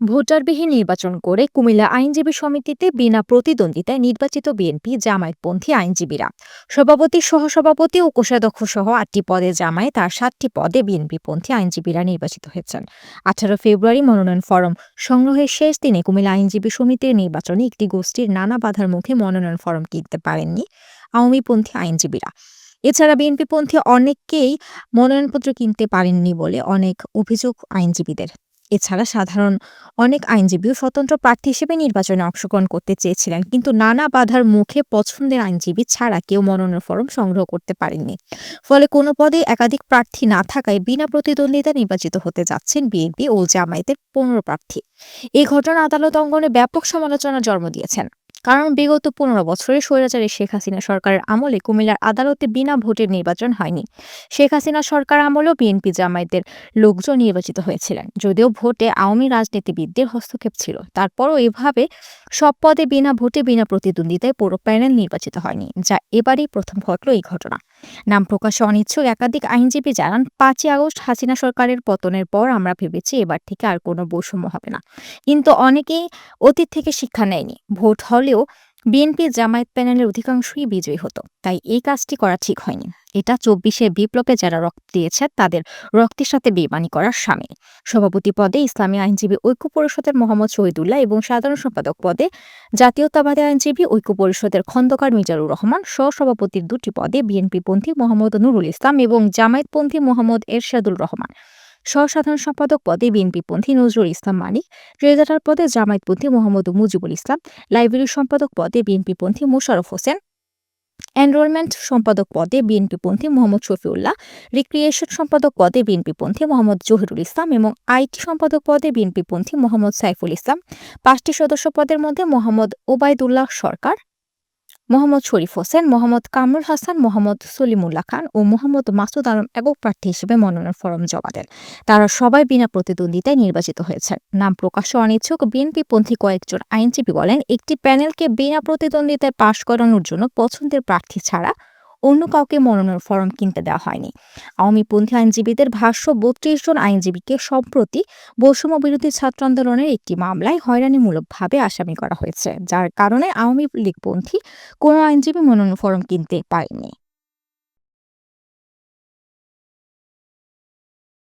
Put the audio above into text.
ভোটারবিহীন নির্বাচন করে কুমিল্লা আইনজীবী সমিতিতে বিনা প্রতিদ্বন্দ্বিতায় নির্বাচিত বিএনপি জামায়াতপন্থী আইনজীবীরা। সভাপতি সহসভাপতি ও কোষাধ্যক্ষ সহ আটটি পদে জামায়াত আর সাতটি পদে বিএনপিপন্থী আইনজীবীরা নির্বাচিত হয়েছেন। আঠারো ফেব্রুয়ারি মনোনয়ন ফরম সংগ্রহের শেষ দিনে কুমিল্লা আইনজীবী সমিতির নির্বাচনে একটি গোষ্ঠীর নানা বাধার মুখে মনোনয়ন ফরম কিনতে পারেননি আওয়ামীপন্থী আইনজীবীরা। এছাড়া বিএনপিপন্থী অনেককেই মনোনয়নপত্র কিনতে পারেননি বলে অনেক অভিযোগ আইনজীবীদের। এছাড়া সাধারণ অনেক আইনজীবীও স্বতন্ত্র প্রার্থী হিসেবে নির্বাচনে অংশগ্রহণ করতে চেয়েছিলেন। কিন্তু নানা বাধার মুখে পছন্দের আইনজীবী ছাড়া কেউ মনোনয়ন ফরম সংগ্রহ করতে পারেননি। ফলে কোনো পদে একাধিক প্রার্থী না থাকায় বিনা প্রতিদ্বন্দ্বিতা নির্বাচিত হতে যাচ্ছেন বিএনপি ও জামায়াতের পনেরো প্রার্থী। এই ঘটনা আদালত অঙ্গনে ব্যাপক সমালোচনার জন্ম দিয়েছেন। কারণ বিগত পনেরো বছরে স্বৈরাচারী শেখ হাসিনা সরকারের আমলে কুমিল্লার আদালতে বিনা ভোটের নির্বাচন হয়নি। শেখ হাসিনা সরকার আমলেও বিএনপি জামায়াতের লোকজন নির্বাচিত হয়েছিলেন, যদিও ভোটে আওয়ামী রাজনীতিবিদদের হস্তক্ষেপ ছিল। তারপরও এভাবে সব পদে বিনা ভোটে বিনা প্রতিদ্বন্দ্বিতায় পুরো প্যানেল নির্বাচিত হয়নি, যা এবারই প্রথম ঘটল এই ঘটনা। নাম প্রকাশে অনিচ্ছুক একাধিক আইনজীবী জানান, পাঁচই আগস্ট হাসিনা সরকারের পতনের পর আমরা ভেবেছি এবার থেকে আর কোনো বৈষম্য হবে না। কিন্তু অনেকেই অতীত থেকে শিক্ষা নেয়নি। ভোট হলেও বিএনপি জামায়াত প্যানেলের অধিকাংশই বিজয়ী হতো, তাই এই কাজটি করা ঠিক হয়নি। এটা চব্বিশে বিপ্লবে যারা রক্ত দিয়েছে, তাদের রক্তের সাথে বেমানি করার সামিল। সভাপতি পদে ইসলামী আইনজীবী ঐক্য পরিষদের মোহাম্মদ শহীদুল্লাহ এবং সাধারণ সম্পাদক পদে জাতীয়তাবাদী আইনজীবী ঐক্য পরিষদের খন্দকার মিজারুর রহমান, সহসভাপতির দুটি পদে বিএনপিপন্থী মোহাম্মদ নুরুল ইসলাম এবং জামায়াতপন্থী মোহাম্মদ এরশাদুল রহমান। সহসাধারণ সম্পাদক পদে বিএনপিপন্থী নজরুল ইসলাম মানিক ট্রেজারার পদে জামায়াতপন্থী মোহাম্মদ মুজিবুল ইসলাম, লাইব্রেরি সম্পাদক পদে বিএনপিপন্থী মোশাররফ হোসেন, এনরোলমেন্ট সম্পাদক পদে বিএনপিপন্থী মোহাম্মদ শফিউল্লাহ, রিক্রিয়েশন সম্পাদক পদে বিএনপিপন্থী মোহাম্মদ জহিরুল ইসলাম এবং আইটি সম্পাদক পদে বিএনপিপন্থী মোহাম্মদ সাইফুল ইসলাম, পাঁচটি সদস্য পদের মধ্যে মোহাম্মদ ওবায়দুল্লাহ সরকার মোহাম্মদ শরীফ হোসেন, মোহাম্মদ কামরুল হাসান, মোহাম্মদ সলিমুল্লাহ খান ও মোহাম্মদ মাসুদ আলম একক প্রার্থী হিসেবে মনোনয়ন ফরম জমা দেন। তারা সবাই বিনা প্রতিদ্বন্দ্বিতায় নির্বাচিত হয়েছেন। নাম প্রকাশে অনিচ্ছুক, বিএনপি পন্থী কয়েকজন আইনজীবী বলেন, একটি প্যানেলকে বিনা প্রতিদ্বন্দ্বিতায় পাশ করানোর জন্য পছন্দের প্রার্থী ছাড়া অন্য কাউকে মনোনয়ন ফরম কিনতে দেওয়া হয়নি। আওয়ামীপন্থী আইনজীবীদের ভাষ্য, বত্রিশ জন আইনজীবীকে সম্প্রতি বৈষম্য বিরোধী ছাত্র আন্দোলনের একটি মামলায় হয়রানিমূলকভাবে আসামি করা হয়েছে, যার কারণে আওয়ামী লীগপন্থী কোনো আইনজীবী মনোনয়ন ফরম কিনতে পারেননি।